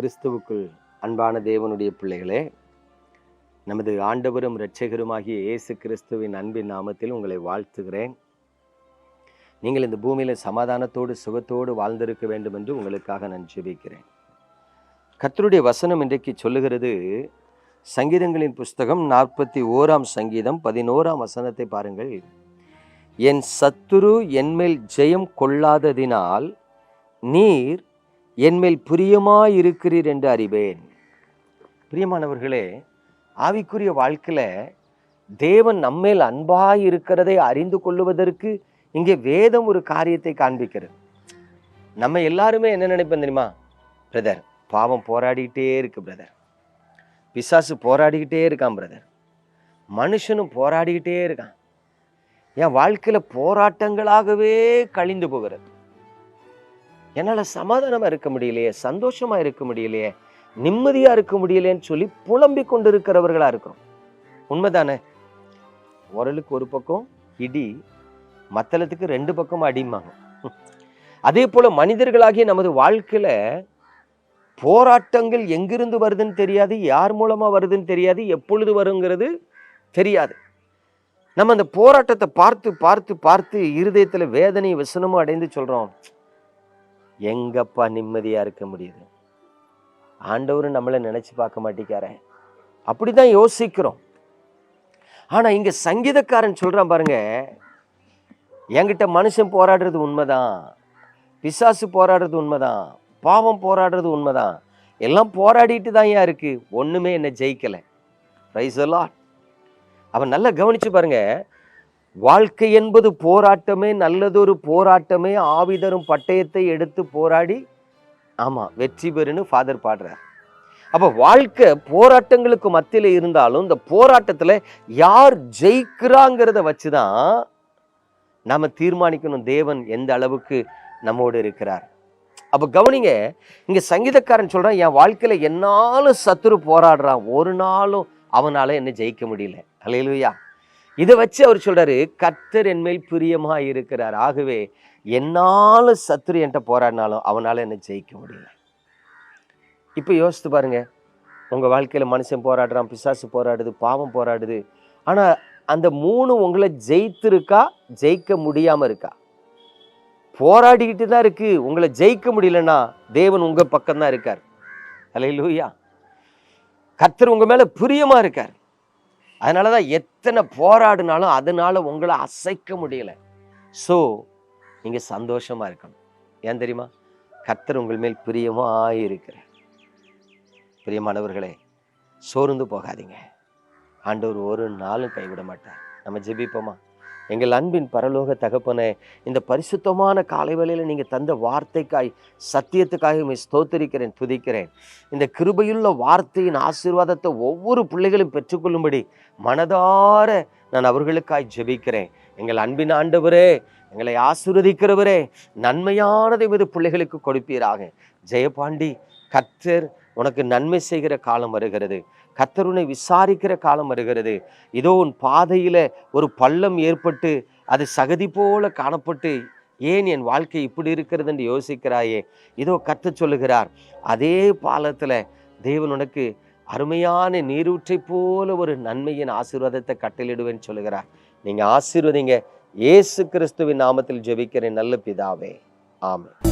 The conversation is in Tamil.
கிறிஸ்துவுக்குள் அன்பான தேவனுடைய பிள்ளைகளே நமது ஆண்டவரும் இரட்சகருமாகிய இயேசு கிறிஸ்துவின் அன்பின் நாமத்தில் உங்களை வாழ்த்துகிறேன். நீங்கள் இந்த பூமியில் சமாதானத்தோடு சுகத்தோடு வாழ்ந்திருக்க வேண்டும் என்று உங்களுக்காக நான் ஜெபிக்கிறேன். கத்தருடைய வசனம் இன்றைக்கு சொல்லுகிறது சங்கீதங்களின் புஸ்தகம் நாற்பத்தி ஓராம் சங்கீதம் பதினோராம் வசனத்தை பாருங்கள். என் சத்துரு என்மேல் ஜெயம் கொள்ளாததினால் நீர் என்மேல் பிரியமாயிருக்கிறீர் என்று அறிவேன். பிரியமானவர்களே ஆவிக்குரிய வாழ்க்கையில் தேவன் நம்மேல் அன்பாய் இருக்கிறதை அறிந்து கொள்ளுவதற்கு இங்கே வேதம் ஒரு காரியத்தை காண்பிக்கிறது. நம்ம எல்லாருமே என்ன நினைப்போம் தெரியுமா? பிரதர் பாவம் போராடிக்கிட்டே இருக்கு பிரதர் பிசாசு போராடிக்கிட்டே இருக்கான் பிரதர் மனுஷனும் போராடிக்கிட்டே இருக்கான். என் வாழ்க்கையில் போராட்டங்களாகவே கழிந்து போகிறது. என்னால் சமாதானமாக இருக்க முடியலையே சந்தோஷமாக இருக்க முடியலையே நிம்மதியாக இருக்க முடியலையேன்னு சொல்லி புலம்பிக் கொண்டிருக்கிறவர்களா இருக்கிறோம். உண்மைதானே? உரலுக்கு ஒரு பக்கம் இடி மத்தளத்துக்கு ரெண்டு பக்கம் அடிமாங்க அதே போல மனிதர்களாகிய நமது வாழ்க்கையில போராட்டங்கள் எங்கிருந்து வருதுன்னு தெரியாது யார் மூலமா வருதுன்னு தெரியாது எப்பொழுது வருங்கிறது தெரியாது. நம்ம அந்த போராட்டத்தை பார்த்து பார்த்து பார்த்து இருதயத்துல வேதனை விசனமும் அடைந்து சொல்றோம். எங்கப்பா நிம்மதியாக இருக்க முடியுது? ஆண்டவரும் நம்மளை நினச்சி பார்க்க மாட்டேங்காரே அப்படிதான் யோசிக்கிறோம். ஆனால் இங்கே சங்கீதக்காரன் சொல்கிறான் பாருங்க என்கிட்ட மனுஷன் போராடுறது உண்மைதான் பிசாசு போராடுறது உண்மைதான் பாவம் போராடுறது உண்மைதான் எல்லாம் போராடிட்டு தான் ஏன் இருக்குது ஒன்றுமே என்னை ஜெயிக்கலை. ரைஸ் அவன் நல்லா கவனித்து பாருங்கள் வாழ்க்கை என்பது போராட்டமே நல்லதொரு போராட்டமே ஆவிதரும் பட்டயத்தை எடுத்து போராடி ஆமா வெற்றி பெறுன்னு ஃபாதர் பாடுறார். அப்ப வாழ்க்கை போராட்டங்களுக்கு மத்தியில இருந்தாலும் இந்த போராட்டத்துல யார் ஜெயிக்கிறாங்கிறத வச்சுதான் நம்ம தீர்மானிக்கணும் தேவன் எந்த அளவுக்கு நம்மோடு இருக்கிறார். அப்ப கவனிங்க இங்க சங்கீதக்காரன் சொல்றான் என் வாழ்க்கையில என்னாலும் சத்துரு போராடுறான் ஒரு நாளும் அவனால என்ன ஜெயிக்க முடியல. அலையிலுயா இதை வச்சு அவர் சொல்கிறாரு கர்த்தர் என்மேல் பிரியமாக இருக்கிறார். ஆகவே என்னால் சத்துரு என்கிட்ட போராடினாலும் அவனால் என்னை ஜெயிக்க முடியல. இப்போ யோசித்து பாருங்க உங்கள் வாழ்க்கையில் மனுஷன் போராடுறான் பிசாசு போராடுது பாவம் போராடுது. ஆனால் அந்த மூணு உங்களை ஜெயித்திருக்கா ஜெயிக்க முடியாமல் இருக்கா? போராடிக்கிட்டு தான் இருக்குது உங்களை ஜெயிக்க முடியலன்னா தேவன் உங்கள் பக்கம் தான் இருக்கார். அலையிலூயா கத்தர் உங்கள் மேலே பிரியமாக இருக்கார். அதனால தான் எத்தனை போராடினாலும் அதனால் உங்களை அசைக்க முடியல. ஸோ நீங்கள் சந்தோஷமாக இருக்கணும். ஏன் தெரியுமா? கத்தர் உங்கள் மேல் பிரியமாக இருக்கிறார் பிரியமானவர்களே சோர்ந்து போகாதீங்க. ஆண்டவர் ஒரு நாளும் கைவிட மாட்டார். நம்ம ஜெபிப்போமா? எங்கள் அன்பின் பரலோக தகப்பனே இந்த பரிசுத்தமான காலை நீங்கள் தந்த வார்த்தைக்காய் சத்தியத்துக்காக ஸ்தோத்தரிக்கிறேன் துதிக்கிறேன். இந்த கிருபையுள்ள வார்த்தையின் ஆசீர்வாதத்தை ஒவ்வொரு பிள்ளைகளும் பெற்றுக்கொள்ளும்படி மனதார நான் அவர்களுக்காய் ஜெபிக்கிறேன். எங்கள் அன்பின் ஆண்டவரே எங்களை ஆசீர்வதிக்கிறவரே நன்மையானதை மீது பிள்ளைகளுக்கு கொடுப்பீராக. ஜெயபாண்டி கத்தர் உனக்கு நன்மை செய்கிற காலம் வருகிறது. கத்தருனை விசாரிக்கிற காலம் வருகிறது. இதோ உன் பாதையில் ஒரு பள்ளம் ஏற்பட்டு அது சகதி போல காணப்பட்டு ஏன் என் வாழ்க்கை இப்படி இருக்கிறது என்று யோசிக்கிறாயே? இதோ கற்று சொல்லுகிறார் அதே பாலத்தில் தேவன் உனக்கு அருமையான நீரூற்றை போல ஒரு நன்மையின் ஆசீர்வாதத்தை கட்டளிடுவேன்னு சொல்லுகிறார். நீங்கள் ஆசீர்வதிங்க. இயேசு கிறிஸ்துவின் நாமத்தில் ஜெபிக்கிறேன் நல்ல பிதாவே. ஆமாம்